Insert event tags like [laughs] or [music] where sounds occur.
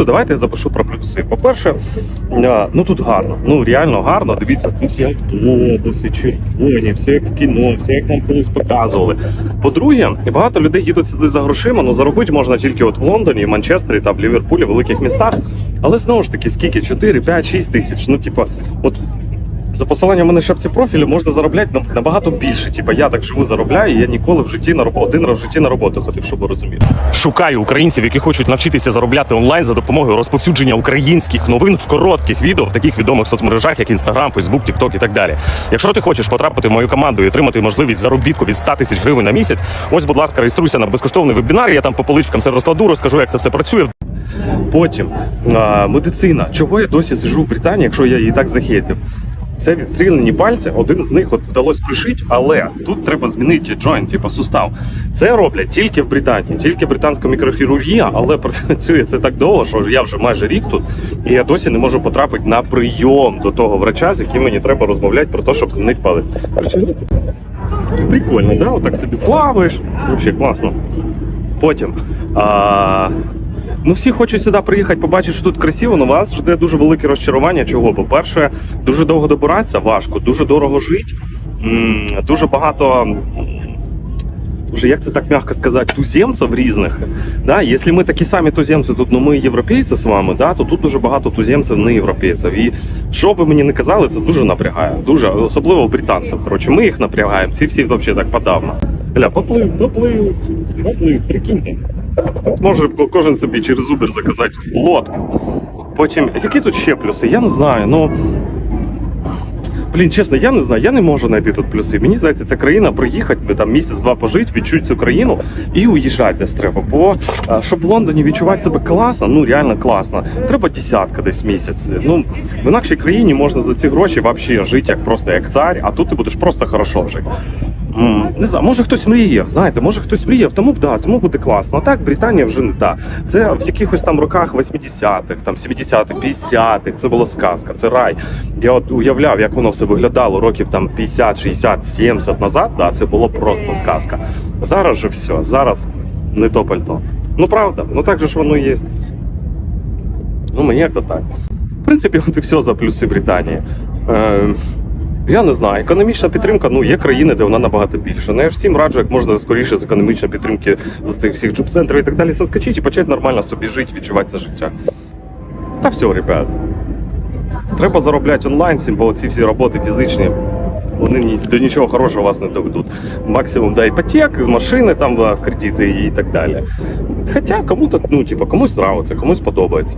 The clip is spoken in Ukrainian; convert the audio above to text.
Давайте я запишу про плюси. По-перше, е, ну тут гарно, ну реально гарно. Дивіться, це всі автобуси, червоні, все як в кіно, все як нам колись показували. По-друге, багато людей їдуть сюди за грошима, ну заробити можна тільки от в Лондоні, Манчестері та в Ліверпулі, в великих містах. Але знову ж таки, скільки? 4, 5, 6 тисяч. Ну, типа, от за посиланням мене шапці профілю можна заробляти на- набагато більше. Типа я так живу, заробляю, і я ніколи в житті на роботу один раз в житті на роботу ходив, щоб ви розуміли. Шукаю українців, які хочуть навчитися заробляти онлайн за допомогою розповсюдження українських новин в коротких відео в таких відомих соцмережах, як Instagram, Facebook, TikTok і так далі. Якщо ти хочеш потрапити в мою команду і отримати можливість заробітку від 100 тисяч гривень на місяць, ось, будь ласка, реєструйся на безкоштовний вебінар. Я там по поличкам все розкладу, розкажу, як це все працює. Потім а, медицина. Чого я досі сижу в Британії, якщо я її так захейтив? Це відстрілені пальці, один з них от вдалося пришити, але тут треба змінити джойнт, типу сустав. Це роблять тільки в Британії, тільки британська мікрохірургія, але [laughs] працює це так довго, що я вже майже рік тут, і я досі не можу потрапити на прийом до того врача, з яким мені треба розмовляти про те, щоб змінити палець. Прикольно, да? Отак собі плаваєш. Взагалі класно. Потім. А... Ну, всі хочуть сюди приїхати, побачити, що тут красиво, але вас жде дуже велике розчарування. Чого? По-перше, дуже довго добиратися, важко, дуже дорого жити, дуже багато. Уже як це так м'яко сказати, туземців різних. Да? Якщо ми такі самі туземці, тут ну ми європейці з вами, да? то тут дуже багато туземців не європейців. І що би мені не казали, це дуже напрягає. Дуже, особливо британців. Коротше, ми їх напрягаємо, ці всі взагалі так подавно. Гля, поплив, поплив, поплив, прикиньте. Може кожен собі через Uber заказати лодку. Потім, які тут ще плюси? Я не знаю. Ну блін, чесно, я не знаю. Я не можу знайти тут плюси. Мені здається, ця країна приїхати, там місяць-два пожити, відчути цю країну і уїжджати десь треба. Бо щоб в Лондоні відчувати себе класно, ну реально класно. Треба десятка десь місяць. Ну в інакшій країні можна за ці гроші взагалі жити як просто як цар, а тут ти будеш просто хорошо жити. М, Не знаю, може хтось мріяв, знаєте, може хтось мріяв, тому б да, тому буде класно. А так Британія вже не та. Це в якихось там роках 80-х, там 70-х, 50-х, це була сказка, це рай. Я от уявляв, як воно все виглядало років там 50, 60, 70 назад. Да, це було просто сказка. Зараз же все, зараз не то пальто. Ну правда, ну так же ж воно є. Ну мені як то так. В принципі, от і все за плюси Британії. Е, я не знаю, економічна підтримка, ну є країни, де вона набагато більша. Ну я ж всім раджу, як можна скоріше з економічної підтримки з тих всіх джоб-центрів і так далі соскочити і почати нормально собі жити, відчувати це життя. Та все, ребят. Треба заробляти онлайн, бо ці всі роботи фізичні. Вони до нічого хорошого вас не доведуть. Максимум до іпотек, машини там в кредити і так далі. Хоча кому-то, ну, типу, комусь нравиться, комусь подобається.